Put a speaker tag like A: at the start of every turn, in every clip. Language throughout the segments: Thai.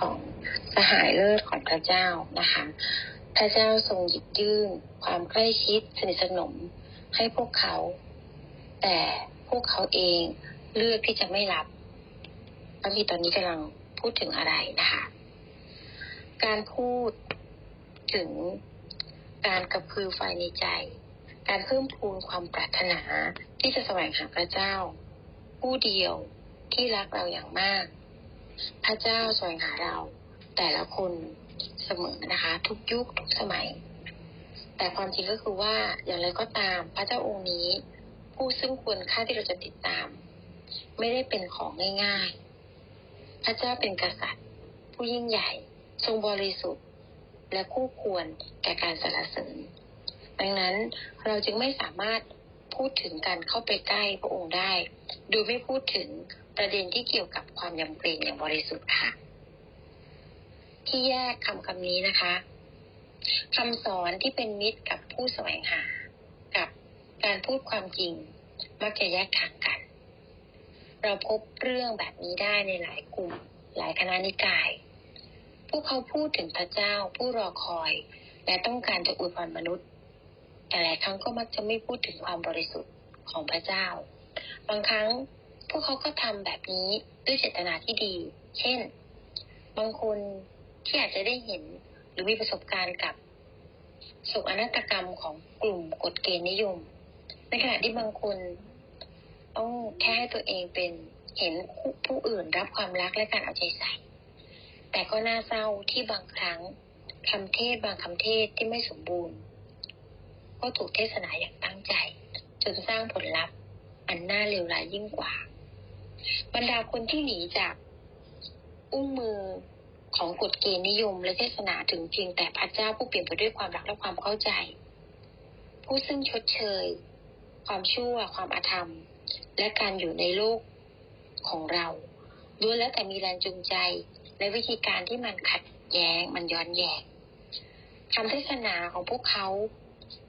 A: ของสหายเลิศของพระเจ้านะคะ พระเจ้าทรงหยิบยื่นความใกล้ชิดสนิทสนมให้พวกเขา แต่พวกเขาเองเลือกที่จะไม่รับพระมีตอนนี้กำลังพูดถึงอะไรนะคะ การพูดถึงการกระพือไฟในใจ การเพิ่มพูนความปรารถนาที่จะแสวงหาพระเจ้า ผู้เดียวที่รักเราอย่างมาก พระเจ้าสวงหาเราแต่ละคนเสมอนะคะ ทุกยุคทุกสมัย แต่ความจริงก็คือว่าอย่างไรก็ตามพระเจ้าองค์นี้ ผู้ซึ่งควรค่าที่เราจะติดตาม ไม่ได้เป็นของง่ายๆ พระเจ้าเป็นกษัตริย์ ผู้ยิ่งใหญ่ ทรงบริสุทธิ์ และคู่ควรแก่การสรรเสริญดังนั้นเราจึงไม่สามารถ พูดถึงการเข้าไปใกล้พระองค์ได้ โดยไม่พูดถึงประเด็นที่เกี่ยวกับความยำเกรงอย่างบริสุทธิ์ค่ะ ที่แยกคำคำนี้นะคะคำสอนที่เป็นมิตรกับผู้แสวงหา กับการพูดความจริงมักจะแยกทางกัน เราพบเรื่องแบบนี้ได้ในหลายกลุ่ม หลายคณะนิกาย พวกเขาพูดถึงพระเจ้าผู้รอคอย และต้องการจะอวยพรมนุษย์ แต่หลายครั้งก็มักจะไม่พูดถึงความบริสุทธิ์ของพระเจ้า บางครั้งพวกเขาก็ทำแบบนี้ด้วยเจตนาที่ดี เช่น บางคนที่อาจจะได้เห็นหรือมีประสบการณ์กับโศกนาฏกรรมของกลุ่มกฎเกณฑ์นิยม ในขณะที่บางคนต้องแค่ให้ตัวเองเป็นเห็นผู้อื่นรับความรักและการเอาใจใส่ แต่ก็น่าเศร้าที่บางครั้งคำเทศบางคำเทศที่ไม่สมบูรณ์ ก็ถูกเทศนาอย่างตั้งใจ จนสร้างผลลัพธ์ อันน่าเลวร้ายยิ่งกว่า บรรดาคนที่หนีจากอุ้งมือของกฎเกณฑ์นิยมและเทศนาถึงเพียงแต่พระเจ้าผู้เปลี่ยนไปด้วยความรักและความเข้าใจ ผู้ซึ่งชดเชย ความชั่ว ความอาธรรม และการอยู่ในโลกของเราล้วนแล้วแต่มีแรงจูงใจ และวิธีการที่มันขัดแย้งมันย้อนแย้งคำเทศนาของพวกเขา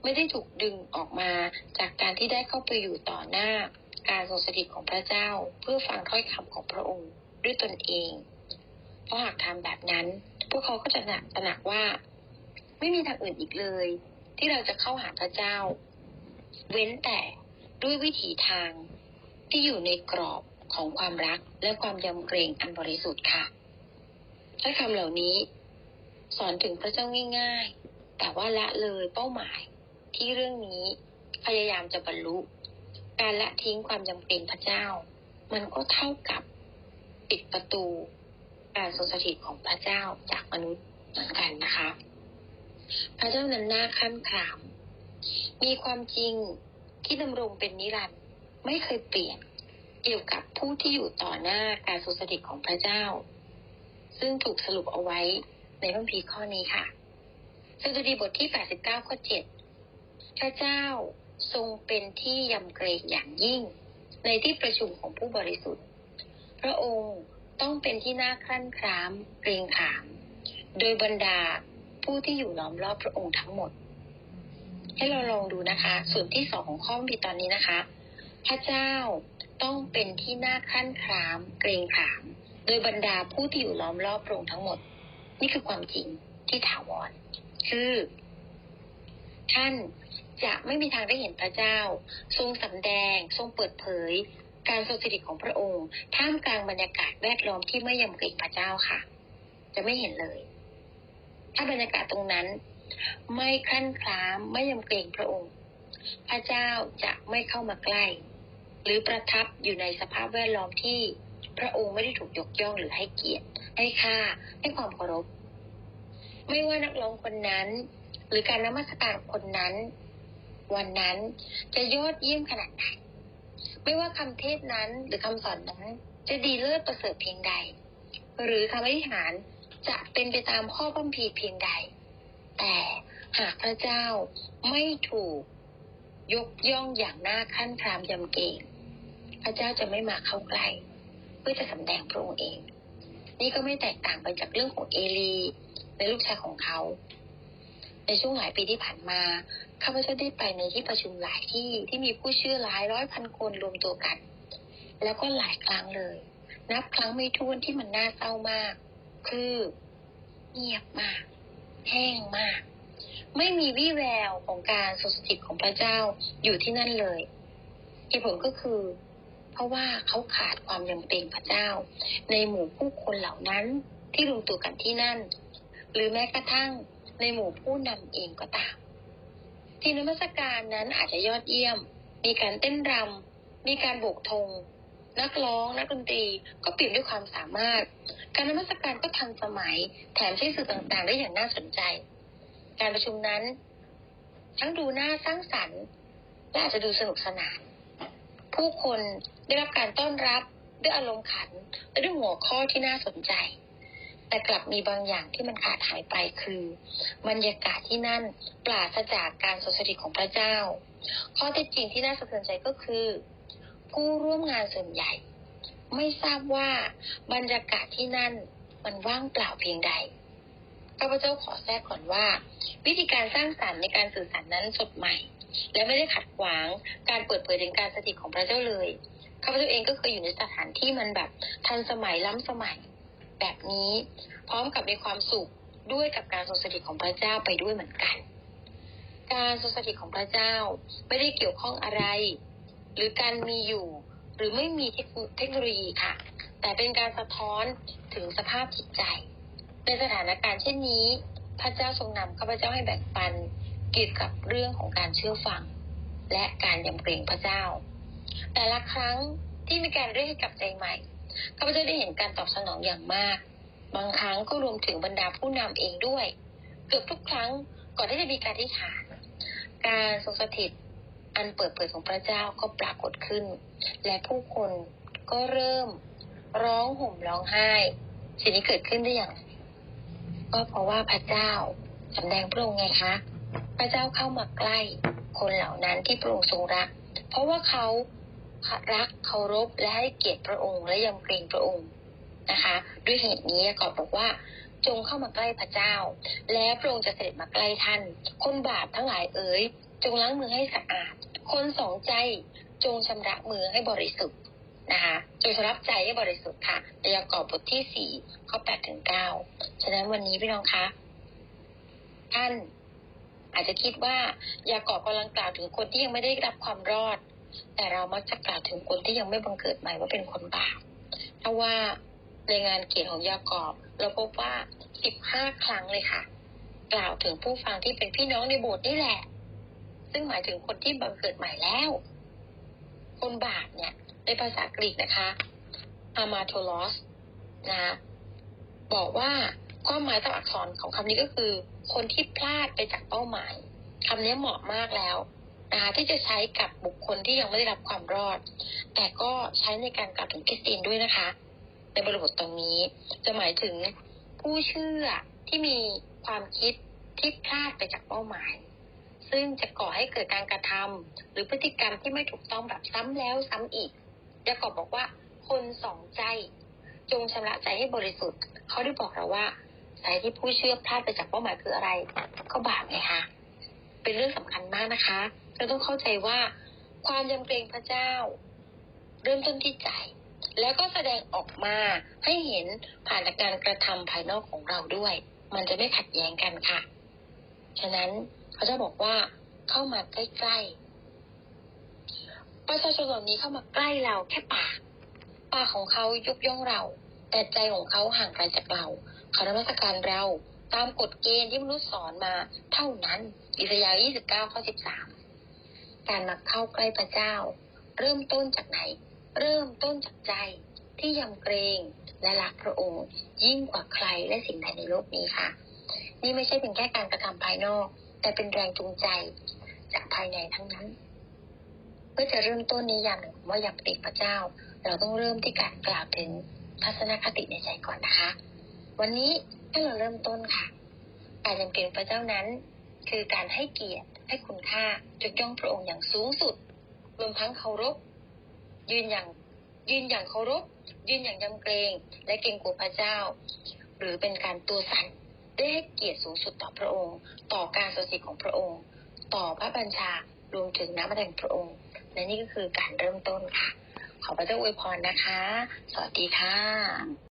A: ไม่ได้ถูกดึงออกมาจากการที่ได้เข้าไปอยู่ต่อหน้าการทรงสถิตของพระเจ้าเพื่อฟังถ้อยคำของพระองค์ด้วยตนเอง เพราะหากทำแบบนั้น พวกเขาก็จะหนักตระหนักว่า ไม่มีทางอื่นอีกเลย ที่เราจะเข้าหาพระเจ้า เว้นแต่ด้วยวิถีทางที่อยู่ในกรอบของความรักและความยำเกรงอันบริสุทธิ์ค่ะถ้อยคำเหล่านี้ สอนถึงพระเจ้าง่ายๆ แต่ว่าละเลยเป้าหมายที่เรื่องนี้พยายามจะบรรลุ การละทิ้งความยำเกรงพระเจ้า มันก็เท่ากับปิดประตูการทรงสถิตของพระเจ้าจากมนุษย์เหมือนกันนะคะ พระเจ้านั้นน่าขั้นขาม มีความจริงที่ดำรงเป็นนิรันดร์ไม่เคยเปลี่ยนเกี่ยวกับผู้ที่อยู่ต่อหน้าการทรงสถิตของพระเจ้า ซึ่งถูกสรุปเอาไว้ในพระคัมภีข้อนี้ค่ะ สดุดีบทที่ 89 ข้อ 7 พระเจ้าทรงเป็นที่ยำเกรงอย่างยิ่ง ในที่ประชุมของผู้บริสุทธิ์ พระองค์ต้องเป็นที่น่าคลั่นครามเกรงขาม โดยบรรดาผู้ที่อยู่ล้อมรอบพระองค์ทั้งหมด ให้เราลองดูนะคะ ส่วนที่สองของข้อมีตอนนี้นะคะ พระเจ้าต้องเป็นที่น่าขั้นคราม เกรงขาม โดยบรรดาผู้ที่อยู่ล้อมรอบพระองค์ทั้งหมด นี่คือความจริงที่ถาวร คือ ท่านจะไม่มีทางได้เห็นพระเจ้า ทรงสำแดง ทรงเปิดเผย การทรงสถิตของพระองค์ ท่ามกลางบรรยากาศแวดล้อมที่ไม่ยำเกรงพระเจ้าค่ะ จะไม่เห็นเลย ถ้าบรรยากาศตรงนั้น ไม่คลั่นคล้ามไม่ยำเกรงพระองค์ พระเจ้าจะไม่เข้ามาใกล้ หรือประทับอยู่ในสภาพแวดล้อมที่พระองค์ไม่ได้ถูกยกย่องหรือให้เกียรติ ให้ค่าให้ความเคารพ ไม่ว่านักร้องคนนั้น หรือการนมัสการคนนั้น วันนั้นจะยอดเยี่ยมขนาดไหนไม่ว่าคำเทศนั้นหรือคำสอนนั้น จะดีเลิศประเสริฐเพียงใด หรือคำอธิษฐานจะเป็นไปตามข้อบัมพีเพียงใด แต่หากพระเจ้าไม่ถูกยกย่องอย่างหน่าขั้นครามยำเกรงพระเจ้าจะไม่มาเข้าใกล้ เพื่อจะสำแดงพระองค์เอง นี่ก็ไม่แตกต่างไปจากเรื่องของเอลี ในลูกชายของเขาในช่วงหลายปีที่ผ่านมาข้าพเจ้าได้ไปในที่ประชุมหลายที่ที่มีผู้เชื่อหลายร้อยพันคนรวมตัวกัน แล้วก็หลายครั้งเลย นับครั้งไม่ถ้วนที่มันน่าเศร้ามาก คือเงียบมาก แห้งมาก ไม่มีวี่แววของการทรงสถิตของพระเจ้าอยู่ที่นั่นเลยเหตุผลก็คือ เพราะว่าเขาขาดความยำเกรงพระเจ้า ในหมู่ผู้คนเหล่านั้นที่รวมตัวกันที่นั่น หรือแม้กระทั่งในหมู่ผู้นำเองก็ตาม ทีมนมัสการนั้นอาจจะยอดเยี่ยม มีการเต้นรำมีการโบกธงนักร้องนักดนตรีก็เปลี่ยนด้วยความสามารถ การนมัสการก็ทันสมัย แถมใช้สื่อต่างๆได้อย่างน่าสนใจ การประชุมนั้น ทั้งดูน่าสร้างสรรค์ และอาจจะดูสนุกสนาน ผู้คนได้รับการต้อนรับด้วยอารมณ์ขันและด้วยหัวข้อที่น่าสนใจ แต่กลับมีบางอย่างที่มันขาดหายไปคือบรรยากาศที่นั่นปราศจากการทรงสถิของพระเจ้า ข้อเท็จจริงที่น่าสะเทือนใจก็คือ ผู้ร่วมงานส่วนใหญ่ ไม่ทราบว่าบรรยากาศที่นั่นมันว่างเปล่าเพียงใดข้าพเจ้าขอแทรกก่อนว่า วิธีการสร้างสรรค์ในการสื่อสารนั้นสดใหม่ และไม่ได้ขัดขวางการเปิดเผยถึงการสถิตของพระเจ้าเลยข้าพเจ้าเองก็เคยอยู่ในสถานที่มันแบบทันสมัยล้ำสมัย แบบนี้ พร้อมกับมีความสุขด้วยกับการทรงสถิตของพระเจ้าไปด้วยเหมือนกัน การทรงสถิตของพระเจ้าไม่ได้เกี่ยวข้องอะไร หรือการมีอยู่หรือไม่มีเทคโนโลยีค่ะ แต่เป็นการสะท้อนถึงสภาพจิตใจ ในสถานการณ์เช่นนี้ พระเจ้าทรงนำข้าพเจ้าให้แบ่งปันเกี่ยวกับเรื่องของการเชื่อฟัง และการยำเกรงพระเจ้า แต่ละครั้งที่มีการเรียกให้กลับใจใหม่ ข้าพเจ้าได้เห็นการตอบสนองอย่างมาก บางครั้งก็รวมถึงบรรดาผู้นำเองด้วย เกือบทุกครั้งก่อนที่จะมีการที่ฐาน การทรงสถิตอันเปิดเผยของพระเจ้าก็ปรากฏขึ้น และผู้คนก็เริ่มร้องห่มร้องไห้ สิ่งนี้เกิดขึ้นได้อย่างก็เพราะว่าพระเจ้าสำแดงพระองค์ไงคะ พระเจ้าเข้ามาใกล้คนเหล่านั้นที่พระองค์ทรงรัก เพราะว่าเขา รักเคารพและให้เกียรติพระองค์และยำเกรงพระองค์นะคะ ด้วยเหตุนี้กอบอกว่าจงเข้ามาใกล้พระเจ้า และพระองค์จะเสด็จมาใกล้ท่าน คนบาปทั้งหลายเอ๋ย จงล้างมือให้สะอาด คนสองใจจงชำระมือให้บริสุทธิ์นะคะจงชรับใจให้บริสุทธิ์ค่ะยากอบบทที่สี่ข้อแปดถึงเก้าฉะนั้นวันนี้พี่น้องคะท่านอาจจะคิดว่ายากอบกำลังกล่าวถึงคนที่ยังไม่ได้รับความรอด แต่เรามักจะกล่าวถึงคนที่ยังไม่บังเกิดใหม่ว่าเป็นคนบาปเพราะว่าในงานเขียนของยากอบ เราพบว่าสิบห้าครั้งเลยค่ะ กล่าวถึงผู้ฟังที่เป็นพี่น้องในโบสถ์นี่แหละ ซึ่งหมายถึงคนที่บังเกิดใหม่แล้ว คนบาปเนี่ย ในภาษากรีกนะคะอามาโทลอสนะ บอกว่าความหมายตามอักษรของคำนี้ก็คือ คนที่พลาดไปจากเป้าหมายคำนี้เหมาะมากแล้ว ที่จะใช้กับบุคคลที่ยังไม่ได้รับความรอด แต่ก็ใช้ในการกล่าวถึงคริสเตียนด้วยนะคะ ในบริบทตรงนี้ จะหมายถึงผู้เชื่อที่มีความคิดที่พลาดไปจากเป้าหมาย ซึ่งจะก่อให้เกิดการกระทำหรือพฤติกรรมที่ไม่ถูกต้องแบบซ้ำแล้วซ้ำอีกยากอบบอกว่าคนสองใจ จงชำระใจให้บริสุทธิ์ เขาได้บอกเราว่าสายที่ผู้เชื่อพลาดไปจากเป้าหมายคืออะไร ก็บาปไงคะเป็นเรื่องสำคัญมากนะคะ เราต้องเข้าใจว่าความยำเกรงพระเจ้า เริ่มต้นที่ใจ แล้วก็แสดงออกมาให้เห็นผ่านการกระทำภายนอกของเราด้วย มันจะไม่ขัดแย้งกันค่ะ ฉะนั้นเขาจะบอกว่าเข้ามาใกล้ๆประชาชนเหล่านี้เข้ามาใกล้เราแค่ปากปากของเขายกย่องเรา แต่ใจของเขาห่างไกลจากเราเขานมัสการเราตามกฎเกณฑ์ที่มนุษย์สอนมาเท่านั้น อิสยาห์29 ข้อ 13 การมาเข้าใกล้พระเจ้า เริ่มต้นจากไหน เริ่มต้นจากใจที่ยำเกรงและรักพระองค์ ยิ่งกว่าใครและสิ่งใดในโลกนี้ค่ะ นี่ไม่ใช่เป็นแค่การกระทำภายนอก แต่เป็นแรงจูงใจจากภายในทั้งนั้น เพื่อจะเริ่มต้นนี้อย่างหนึ่งว่ายำเกรงพระเจ้า เราต้องเริ่มที่การกล่าวถึงทัศนคติในใจก่อนนะคะ วันนี้ให้เราเริ่มต้นค่ะ การยำเกรงพระเจ้านั้น คือการให้เกียรติ ให้คุณค่ายกย่องพระองค์อย่างสูงสุดรวมทั้งเคารพยืนอย่างยืนอย่างเคารพยืนอย่างยำเกรง และเกรงกลัวพระเจ้า หรือเป็นการตัวสั่นได้ให้เกียรติสูงสุดต่อพระองค์ ต่อการสถิตของพระองค์ ต่อพระบัญชารวมถึงน้ำพระทัยพระองค์และนี่ก็คือการเริ่มต้นค่ะ ขอพระเจ้าอวยพรนะคะ สวัสดีค่ะ